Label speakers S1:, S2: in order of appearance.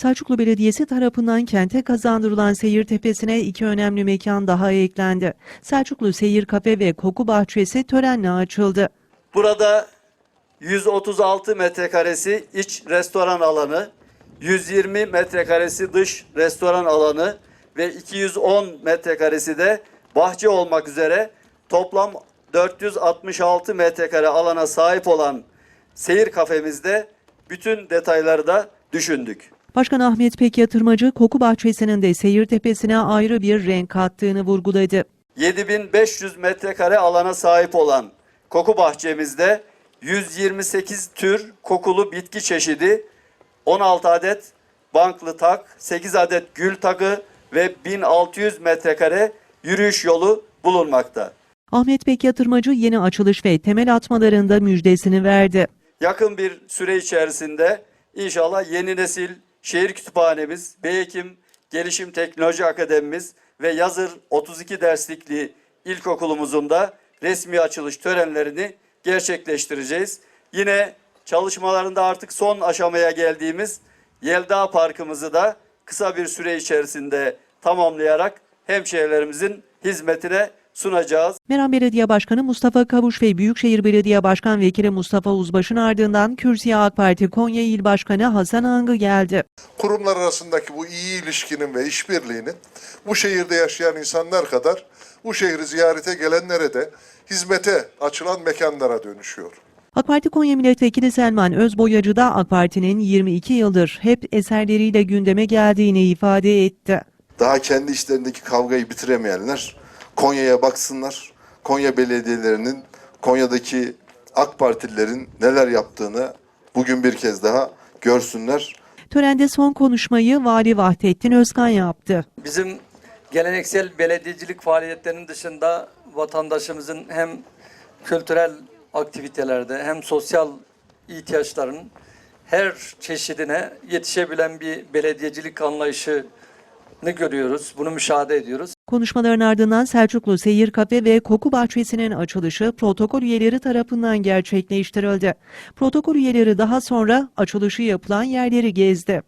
S1: Selçuklu Belediyesi tarafından kente kazandırılan Seyir Tepesi'ne iki önemli mekan daha eklendi. Selçuklu Seyir Kafe ve Koku Bahçesi törenle açıldı.
S2: Burada 136 metrekaresi iç restoran alanı, 120 metrekaresi dış restoran alanı ve 210 metrekaresi de bahçe olmak üzere toplam 466 metrekare alana sahip olan seyir kafemizde bütün detayları da düşündük.
S1: Başkan Ahmet Pek Yatırmacı, Koku Bahçesi'nin de Seyir Tepesi'ne ayrı bir renk kattığını vurguladı.
S2: 7500 metrekare alana sahip olan koku bahçemizde 128 tür kokulu bitki çeşidi, 16 adet banklı tak, 8 adet gül takı ve 1600 metrekare yürüyüş yolu bulunmakta.
S1: Ahmet Pek Yatırmacı yeni açılış ve temel atmalarında müjdesini verdi.
S2: Yakın bir süre içerisinde inşallah yeni nesil şehir kütüphanemiz, Beyhekim Gelişim Teknoloji Akademimiz ve Yazır 32 derslikli ilkokulumuzun da resmi açılış törenlerini gerçekleştireceğiz. Yine çalışmalarında artık son aşamaya geldiğimiz Yelda Parkımızı da kısa bir süre içerisinde tamamlayarak hemşehrilerimizin hizmetine sunacağız.
S1: Meram Belediye Başkanı Mustafa Kavuş ve Büyükşehir Belediye Başkan Vekili Mustafa Uzbaş'ın ardından kürsüye AK Parti Konya İl Başkanı Hasan Angı geldi.
S3: kurumlar arasındaki bu iyi ilişkinin ve işbirliğinin bu şehirde yaşayan insanlar kadar bu şehri ziyarete gelenlere de hizmete açılan mekanlara dönüşüyor.
S1: AK Parti Konya Milletvekili Selman Özboyacı da AK Parti'nin 22 yıldır hep eserleriyle gündeme geldiğini ifade etti.
S4: daha kendi işlerindeki kavgayı bitiremeyenler Konya'ya baksınlar. Konya belediyelerinin, Konya'daki AK Partililerin neler yaptığını bugün bir kez daha görsünler.
S1: Törende son konuşmayı Vali Vahdettin Özkan yaptı.
S5: Bizim geleneksel belediyecilik faaliyetlerinin dışında vatandaşımızın hem kültürel aktivitelerde hem sosyal ihtiyaçların her çeşidine yetişebilen bir belediyecilik anlayışını görüyoruz. Bunu müşahede ediyoruz.
S1: Konuşmaların ardından Selçuklu Seyir Kafe ve Koku Bahçesi'nin açılışı protokol üyeleri tarafından gerçekleştirildi. Protokol üyeleri daha sonra açılışı yapılan yerleri gezdi.